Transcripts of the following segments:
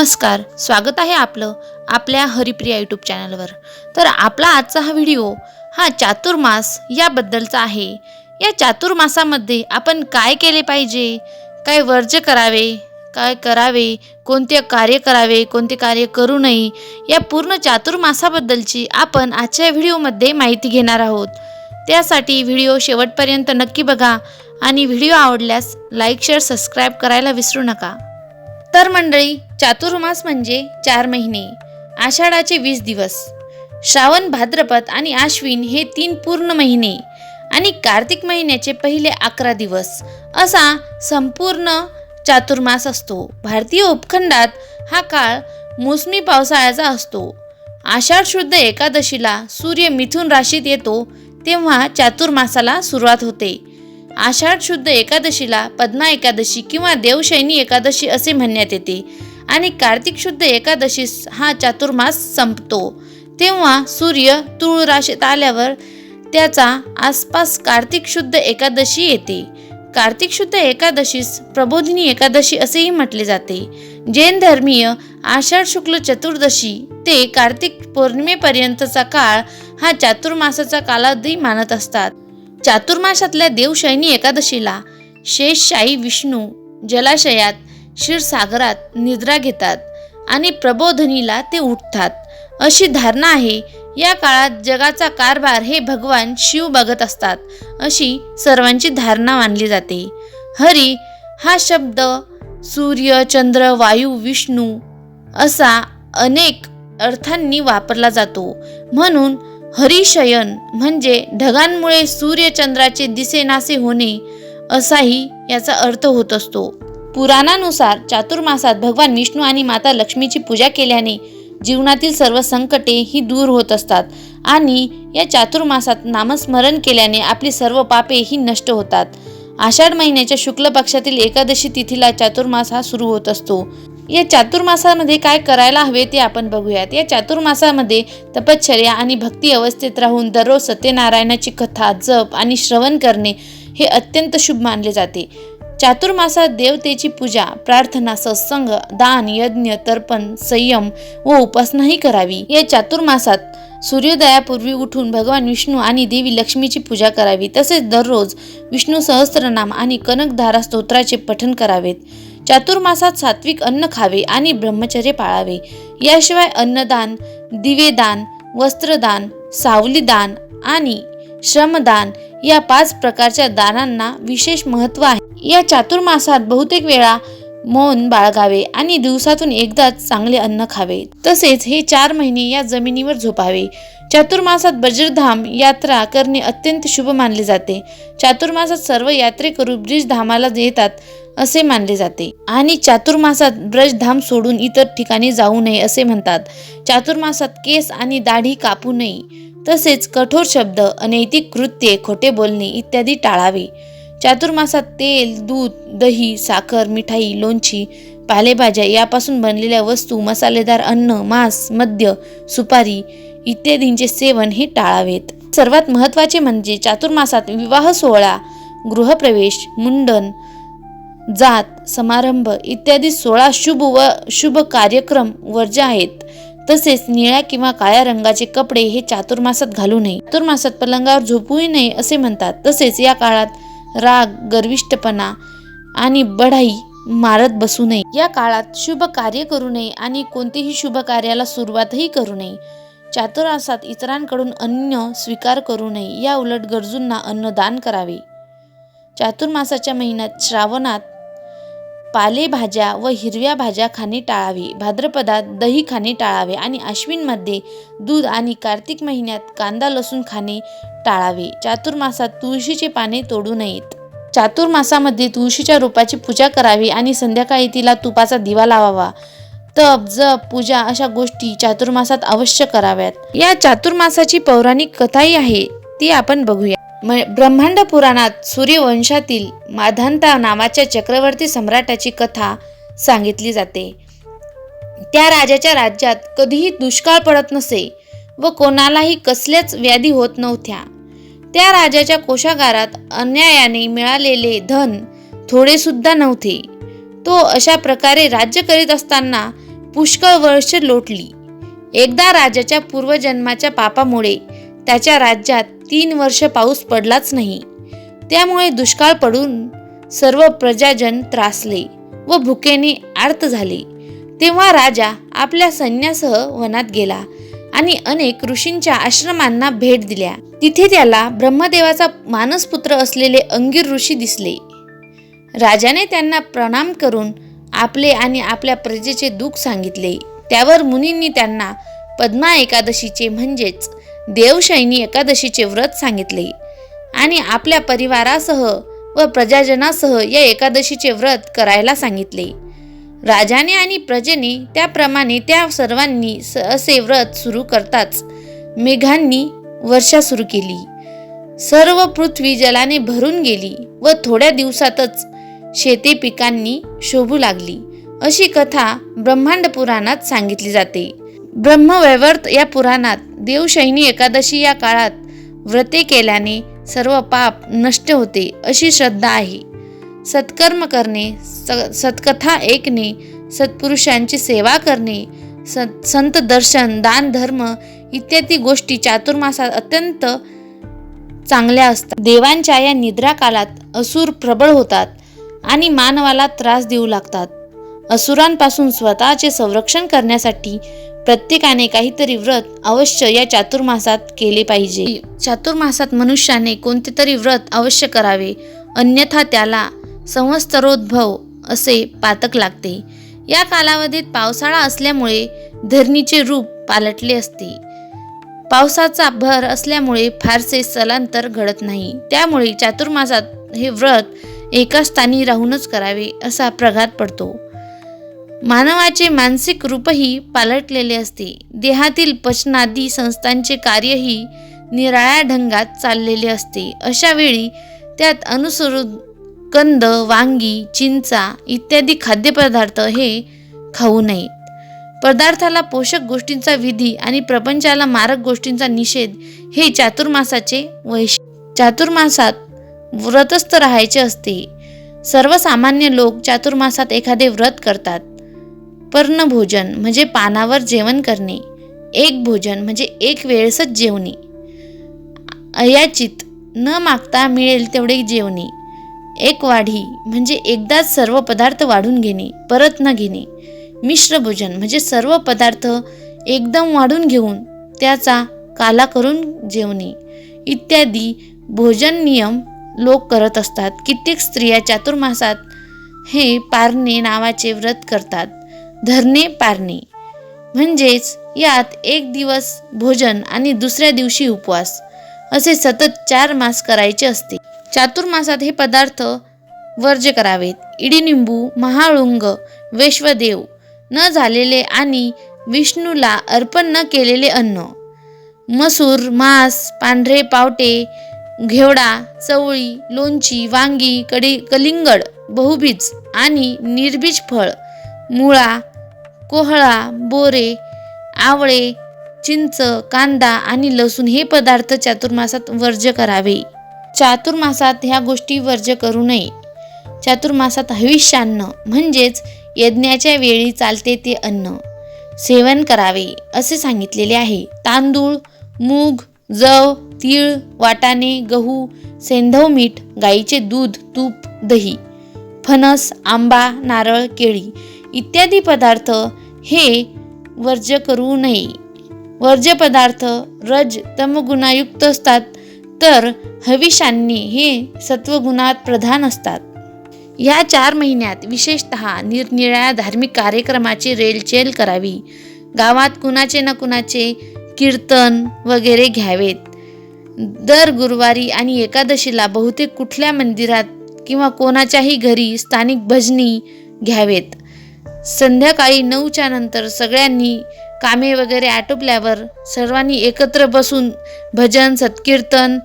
नमस्कार स्वागत आहे आपलं आपल्या हरिप्रिया यूट्यूब चॅनलवर. तर आपला आजचा हा व्हिडिओ हा चातुर्मास याबद्दलचा आहे. या चातुर्मासामध्ये आपण काय केले पाहिजे? काय वर्ज्य करावे? काय करावे? कोणते कार्य करावे? कोणते कार्य करू नये? या पूर्ण चातुर्मासाबद्दलची आपण आजच्या व्हिडिओमध्ये माहिती घेणार आहोत. त्यासाठी व्हिडिओ शेवटपर्यंत नक्की बघा आणि व्हिडिओ आवडल्यास लाईक शेअर सबस्क्राईब करायला विसरू नका. तर मंडळी चातुर्मास म्हणजे चार महिने आषाढाचे वीस दिवस. श्रावण भाद्रपद आणि आश्विन हे तीन पूर्ण महिने आणि कार्तिक महिन्याचे पहिले अकरा दिवस. असा संपूर्ण चातुर्मास असतो. भारतीय उपखंडात हा काळ मोसमी पावसाळ्याचा असतो. आषाढ शुद्ध एकादशीला सूर्य मिथुन राशीत येतो तेव्हा चातुर्मासाला सुरुवात होते. आषाढ शुद्ध एकादशीला पद्मा एकादशी किंवा देवशैनी एकादशी असे म्हणण्यात येते. आणि कार्तिक शुद्ध एकादशीस हा चातुर्मास संपतो. तेव्हा सूर्य तुळ राशीत आल्यावर त्याचा आसपास कार्तिक शुद्ध एकादशी येते. कार्तिक शुद्ध एकादशीस प्रबोधिनी एकादशी असेही म्हटले जाते. जैन धर्मीय आषाढ शुक्ल चतुर्दशी ते कार्तिक पौर्णिमेपर्यंतचा काळ हा चातुर्मासाचा कालावधी मानत असतात. चातुर्मासातल्या देवशैनी एकादशीला शेषशाही विष्णू जलाशयात क्षीरसागरात निद्रा घेतात आणि प्रबोधनीला ते उठतात. अशी धारणा आहे. या काळात जगाचा कारभार हे भगवान शिव बघत असतात अशी सर्वांची धारणा मानली जाते. हरी हा शब्द सूर्य चंद्र वायू विष्णू असा अनेक अर्थांनी वापरला जातो. म्हणून हरिशयन म्हणजे ढगांमुळे सूर्यचंद्राचे दिसेनासे होणे असाही याचा अर्थ होत असतो. पुराणानुसार चातुर्मासात भगवान विष्णू आणि माता लक्ष्मीची पूजा केल्याने जीवनातील सर्व संकटे ही दूर होत असतात आणि या चातुर्मासात नामस्मरण केल्याने आपली सर्व पापे ही नष्ट होतात. आषाढ महिन्याच्या शुक्ल पक्षातील एकादशी तिथीला चातुर्मास हा सुरू होत असतो. या चातुर्मासामध्ये काय करायला हवे ते आपण बघूयात. या चातुर्मासामध्ये तपश्चर्या आणि भक्ती अवस्थेत राहून दररोज सत्यनारायणाची कथा जप आणि श्रवण करणे हे अत्यंत शुभ मानले जाते. चातुर्मासात देवतेची पूजा प्रार्थना सत्संग दान यज्ञ तर्पण संयम व उपासनाही करावी. या चातुर्मासात सूर्योदयापूर्वी उठून भगवान विष्णू आणि देवी लक्ष्मीची पूजा करावी. तसेच दररोज विष्णू सहस्त्रनाम आणि कनकधारा स्तोत्राचे पठण करावेत. चातुर्मासात सात्विक अन्न खावे आणि ब्रह्मचर्य पाळावे. याशिवाय अन्नदान दिवेदान वस्त्रदान सावलीदान आणि श्रमदान या पाच प्रकारच्या दानांना विशेष महत्त्व आहे. या चातुर्मासात बहुतेक वेळा मौन बाळगावे आणि दिवसातून एकदाच चांगले अन्न खावे. तसेच हे चार महिने या जमिनीवर झोपावे. चातुर्मासात वज्रधाम यात्रा करणे अत्यंत शुभ मानले जाते. चातुर्मासात सर्व यात्रेकरू ब्रिजधामाला येतात असे मानले जाते. आणि चातुर्मासात ब्रजधाम सोडून इतर ठिकाणी जाऊ नये असे म्हणतात. चातुर्मासात केस आणि दाढी कापू नये. तसेच कठोर शब्द अनैतिक कृत्ये खोटे बोलणे इत्यादी टाळावे. चातुर्मासात तेल दूध दही साखर मिठाई लोणची पालेभाज्या यापासून बनलेल्या वस्तू मसालेदार अन्न मांस मद्य सुपारी इत्यादींचे सेवन हे टाळावेत. सर्वात महत्त्वाचे म्हणजे चातुर्मासात विवाह सोहळा गृहप्रवेश मुंडन जात समारंभ इत्यादी सोळा शुभ व शुभ कार्यक्रम वर्ज्य आहेत. तसेच निळ्या किंवा काळ्या रंगाचे कपडे हे चातुर्मासात घालू नये. चातुर्मासात पलंगावर झोपूही नये असे म्हणतात. तसेच या काळात राग गर्विष्टपणा आणि बढाई मारत बसू नये. या काळात शुभ कार्य करू नये आणि कोणतेही शुभ कार्याला सुरुवातही करू नये. चातुर्मासात इतरांकडून अन्न स्वीकार करू नये. या उलट गरजूंना अन्नदान करावे. चातुर्मासाच्या महिन्यात श्रावणात पालेभाज्या व हिरव्या भाज्या खाणे टाळावे. भाद्रपदात दही खाणे टाळावे आणि अश्विनमध्ये दूध आणि कार्तिक महिन्यात कांदा लसूण खाणे टाळावे. चातुर्मासात तुळशीचे पाने तोडू नयेत. चातुर्मासामध्ये तुळशीच्या रूपाची पूजा करावी आणि संध्याकाळी तिला तुपाचा दिवा लावावा. तप जप पूजा अशा गोष्टी चातुर्मासात अवश्य कराव्यात. या चातुर्मासाची पौराणिक कथाही आहे ती आपण बघूया. ब्रह्मांड पुराणात सूर्यवंशातील माधांता नावाच्या चक्रवर्ती सम्राटाची कथा सांगितली जाते. त्या राजाच्या राज्यात कधीही दुष्काळ पडत नसे व कोणालाही कसल्याच व्याधी होत नव्हत्या. त्या राजाच्या कोशागारात अन्यायाने मिळालेले धन थोडे सुद्धा नव्हते. तो अशा प्रकारे राज्य करीत असताना पुष्कळ वर्ष लोटली. एकदा राजाच्या पूर्वजन्माच्या पापामुळे त्याच्या राज्यात तीन वर्ष पाऊस पडलाच नाही. त्यामुळे दुष्काळ पडून सर्व प्रजाजन त्रासले व भुकेने आर्त झाले. तेव्हा राजा आपल्या सैन्यासह वनात गेला आणि अनेक ऋषींच्या आश्रमांना भेट दिल्या. तिथे त्याला ब्रह्मदेवाचा मानसपुत्र असलेले अंगीर ऋषी दिसले. राजाने त्यांना प्रणाम करून आपले आणि आपल्या प्रजेचे दुःख सांगितले. त्यावर मुनींनी त्यांना पद्मा एकादशीचे म्हणजेच देवशाईनी एकादशीचे व्रत सांगितले आणि आपल्या परिवारासह व प्रजाजनासह या एकादशीचे व्रत करायला सांगितले. राजाने आणि प्रजेने त्याप्रमाणे त्या सर्वांनी स- असे व्रत सुरू करताच मेघांनी वर्षा सुरू केली. सर्व पृथ्वी जलाने भरून गेली व थोड्या दिवसातच शेते पिकांनी शोभू लागली अशी कथा ब्रह्मांड पुराणात सांगितली जाते. ब्रह्मवैवर्त या पुराणात देवशैनी एकादशी या काळात व्रते केल्याने सर्व पाप नष्ट होते अशी श्रद्धा आहे. सत्कर्म करणे स सत्कथा ऐकणे सत्पुरुषांची सेवा करणे सं- संत दर्शन दान धर्म इत्यादी गोष्टी चातुर्मासात अत्यंत चांगल्या असतात. देवांच्या या निद्रा काळात असुर प्रबळ होतात आणि मानवाला त्रास देऊ लागतात. असुरांपासून स्वतःचे संरक्षण करण्यासाठी प्रत्येकाने काहीतरी व्रत अवश्य या चातुर्मासात केले पाहिजे. चातुर्मासात मनुष्याने कोणते तरी व्रत अवश्य करावे. अन्यथा त्याला संवत्सरोद्भव असे पातक लागते. या कालावधीत पावसाळा असल्यामुळे धरणीचे रूप पालटले असते. पावसाचा भर असल्यामुळे फारसे स्थलांतर घडत नाही. त्यामुळे चातुर्मासात हे व्रत एका स्थानी राहूनच करावे असा प्रघात पडतो. मानवाचे मानसिक रूपही पालटलेले असते. देहातील पचनादी संस्थांचे कार्यही निराळ्या ढंगात चाललेले असते. अशा वेळी त्यात अनुसरून कंद वांगी चिंचा इत्यादी खाद्यपदार्थ हे खाऊ नयेत पदार्थाला पोषक गोष्टींचा विधी आणि प्रपंचाला मारक गोष्टींचा निषेध हे चातुर्मासाचे वैश चातुर्मासात व्रतस्थ राहायचे असते. सर्वसामान्य लोक चातुर्मासात एखादे व्रत करतात. पर्णभोजन म्हणजे पानावर जेवण करणे एक भोजन म्हणजे एक वेळेसच जेवणे. अयाचित न मागता मिळेल तेवढे जेवणे. एक वाढी म्हणजे एकदाच सर्व पदार्थ वाढून घेणे परत न घेणे. मिश्र भोजन म्हणजे सर्व पदार्थ एकदम वाढून घेऊन त्याचा काला करून जेवणे. इत्यादी भोजन नियम लोक करत असतात. कित्येक स्त्रिया चातुर्मासात हे पारणे नावाचे व्रत करतात. धरणे पारणे. म्हणजेच यात एक दिवस भोजन आणि दुसऱ्या दिवशी उपवास. असे सतत चार मास करायचे असते. चातुर्मासात हे पदार्थ वर्ज्य करावेत. इडिनिंबू महाळुंग वैश्वदेव न झालेले आणि विष्णूला अर्पण न केलेले अन्न. मसूर मांस पांढरे पावटे घेवडा चवळी लोणची वांगी कडी कलिंगड बहुबीज आणि निर्बीज फळ मुळा कोहळा बोरे आवळे चिंच कांदा आणि लसूण हे पदार्थ चातुर्मासात वर्ज्य करावे. चातुर्मासात ह्या गोष्टी वर्ज्य करू नये. चातुर्मासात हविष्यान्न म्हणजेच यज्ञाच्या वेळी चालते ते अन्न. सेवन करावे असे सांगितलेले आहे. तांदूळ मूग जव तीळ वाटाणे गहू सेंधव मीठ गाईचे दूध तूप दही फणस आंबा नारळ केळी इत्यादी पदार्थ हे वर्ज्य करू नये. वर्ज्य पदार्थ रज तमगुणायुक्त असतात तर हविषांनी हे सत्वगुणात प्रधान असतात. या चार महिन्यात विशेषत निरनिराळ्या धार्मिक कार्यक्रमाची रेलचेल करावी. गावात कुणाचे ना कुणाचे कीर्तन वगैरे घ्यावेत. दर गुरुवारी आणि एकादशीला बहुतेक कुठल्या मंदिरात किंवा कोणाच्याही घरी स्थानिक भजनी घ्यावेत. संध्याकाळी नऊच्या नंतर सगळ्यांनी कामे वगैरे आटोपल्यावर सर्वांनी एकत्र बसून भजन सत्कीर्तन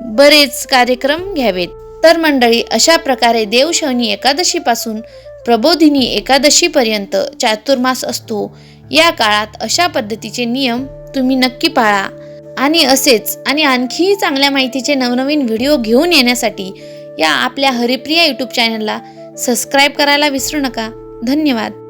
बरेच कार्यक्रम घ्यावेत. तर मंडळी अशा प्रकारे देवशवनी एकादशीपासून प्रबोधिनी एकादशीपर्यंत चातुर्मास असतो. या काळात अशा पद्धतीचे नियम तुम्ही नक्की पाळा. आणि असेच आणि आणखीही चांगल्या माहितीचे नवनवीन व्हिडिओ घेऊन येण्यासाठी या आपल्या हरिप्रिया यूट्यूब चॅनलला सबस्क्राईब करायला विसरू नका. धन्यवाद.